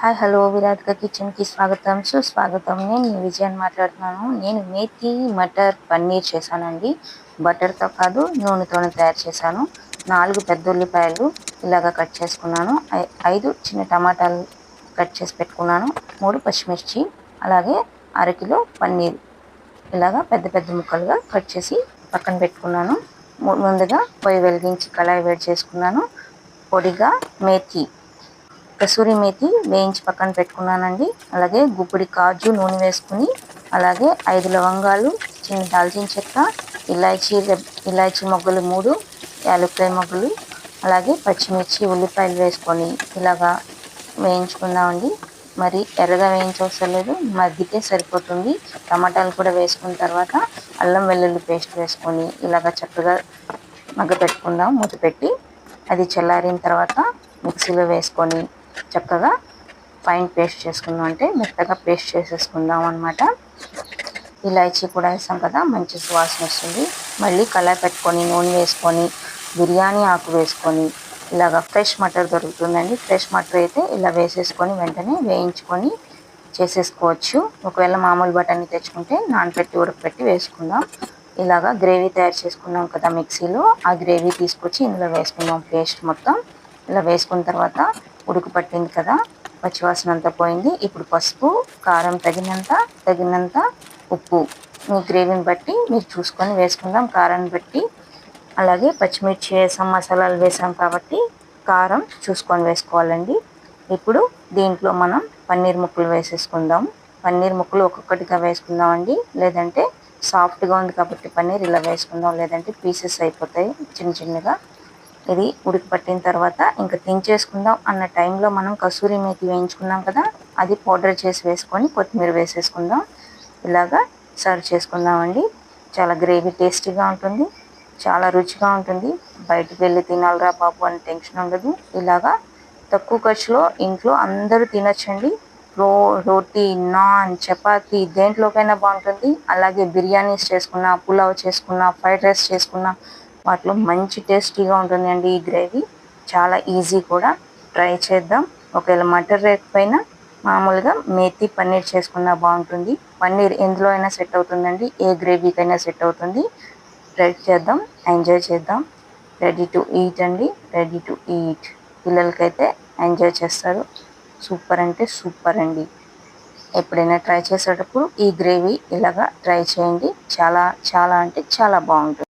Hi hello విరాధిక కిచెన్కి స్వాగతం. సుస్వాగతం నేను మీ విజయాన్ని మాట్లాడుతున్నాను. నేను మేతి మటర్ పన్నీర్ చేశానండి. బటర్తో కాదు నూనెతోనే తయారు చేశాను. నాలుగు పెద్ద ఉల్లిపాయలు ఇలాగ కట్ చేసుకున్నాను. ఐదు చిన్న టమాటాలు కట్ చేసి పెట్టుకున్నాను. మూడు పచ్చిమిర్చి అలాగే అరకిలో పన్నీర్ ఇలాగా పెద్ద పెద్ద ముక్కలుగా కట్ చేసి పక్కన పెట్టుకున్నాను. ముందుగా పొయ్యి వెలిగించి కళాయి వేడి చేసుకున్నాను. పొడిగా మేతి కసూరి మేతి వేయించి పక్కన పెట్టుకున్నానండి. అలాగే గుప్పిడి కాజు నూనె వేసుకుని అలాగే ఐదు లవంగాలు చిన్న దాల్చిన చెక్క ఇలాచీ ఇలాచీ మొగ్గలు మూడు యాలక్కాయ మొగ్గలు అలాగే పచ్చిమిర్చి ఉల్లిపాయలు వేసుకొని ఇలాగా వేయించుకుందామండి. మరి ఎర్రగా వేయించవసరం లేదు మగ్గితే సరిపోతుంది. టమాటాలు కూడా వేసుకున్న తర్వాత అల్లం వెల్లుల్లి పేస్ట్ వేసుకొని ఇలాగ చక్కగా మగ్గ పెట్టుకుందాం మూత పెట్టి. అది చల్లారిన తర్వాత మిక్సీలో వేసుకొని చక్కగా ఫైన్ పేస్ట్ చేసుకుందాం అంటే మెత్తగా పేస్ట్ చేసేసుకుందాం అనమాట ఇలాచీ కూడా వేసాం కదా మంచి సువాసన వస్తుంది. మళ్ళీ కళాయి పెట్టుకొని నూనె వేసుకొని బిర్యానీ ఆకు వేసుకొని ఇలాగ ఫ్రెష్ మటర్ దొరుకుతుందండి. ఫ్రెష్ మటర్ అయితే ఇలా వేసేసుకొని వెంటనే వేయించుకొని చేసేసుకోవచ్చు. ఒకవేళ మామూలు బటానీ తెచ్చుకుంటే నానపెట్టి ఉడకపెట్టి వేసుకుందాం. ఇలాగా గ్రేవీ తయారు చేసుకున్నాం కదా మిక్సీలో ఆ గ్రేవీ తీసుకొచ్చి ఇందులో వేసుకుందాం పేస్ట్ మొత్తం. ఇలా వేసుకున్న తర్వాత ఉడుకు పట్టింది కదా పచ్చివాసన అంతా పోయింది. ఇప్పుడు పసుపు కారం తగినంత తగినంత ఉప్పు. మీ గ్రేవీని బట్టి మీరు చూసుకొని వేసుకుందాం. కారాన్ని బట్టి. అలాగే పచ్చిమిర్చి వేసాం మసాలాలు వేసాం కాబట్టి కారం చూసుకొని వేసుకోవాలండి. ఇప్పుడు దీంట్లో మనం పన్నీర్ ముక్కలు వేసేసుకుందాం. పన్నీర్ ముక్కలు ఒక్కొక్కటిగా వేసుకుందామండి. లేదంటే సాఫ్ట్గా ఉంది కాబట్టి పన్నీర్ ఇలా వేసుకుందాం. లేదంటే పీసెస్ అయిపోతాయి చిన్న చిన్నగా. ఇది ఉడికి పట్టిన తర్వాత ఇంకా తించేసుకుందాం అన్న టైంలో మనం కసూరి మేతి వేయించుకున్నాం కదా అది పౌడర్ చేసి వేసుకొని కొత్తిమీర వేసేసుకుందాం. ఇలాగా సర్వ్ చేసుకుందామండి. చాలా గ్రేవీ టేస్టీగా ఉంటుంది చాలా రుచిగా ఉంటుంది. బయటికి వెళ్ళి తినాలిరా బాబు అని టెన్షన్ ఉండదు. ఇలాగా తక్కువ ఖర్చులో ఇంట్లో అందరూ తినచ్చండి. రో రోటీ నాన్ చపాతీ దేంట్లోకైనా బాగుంటుంది. అలాగే బిర్యానీస్ చేసుకున్న పులావ్ చేసుకున్న ఫ్రైడ్ రైస్ చేసుకున్న వాటిలో మంచి టేస్టీగా ఉంటుందండి ఈ గ్రేవీ. చాలా ఈజీ కూడా. ట్రై చేద్దాం. ఒకవేళ మటర్ లేకపోయినా మామూలుగా మేతి పన్నీర్ చేసుకున్నా బాగుంటుంది. పన్నీర్ ఎందులో అయినా సెట్ అవుతుందండి. ఏ గ్రేవీకైనా సెట్ అవుతుంది. ట్రై చేద్దాం. ఎంజాయ్ చేద్దాం. రెడీ టు ఈట్ అండి. రెడీ టు ఈట్ పిల్లలకైతే ఎంజాయ్ చేస్తారు. సూపర్ అంటే సూపర్ అండి. ఎప్పుడైనా ట్రై చేసేటప్పుడు ఈ గ్రేవీ ఇలాగా ట్రై చేయండి. చాలా చాలా అంటే చాలా బాగుంటుంది.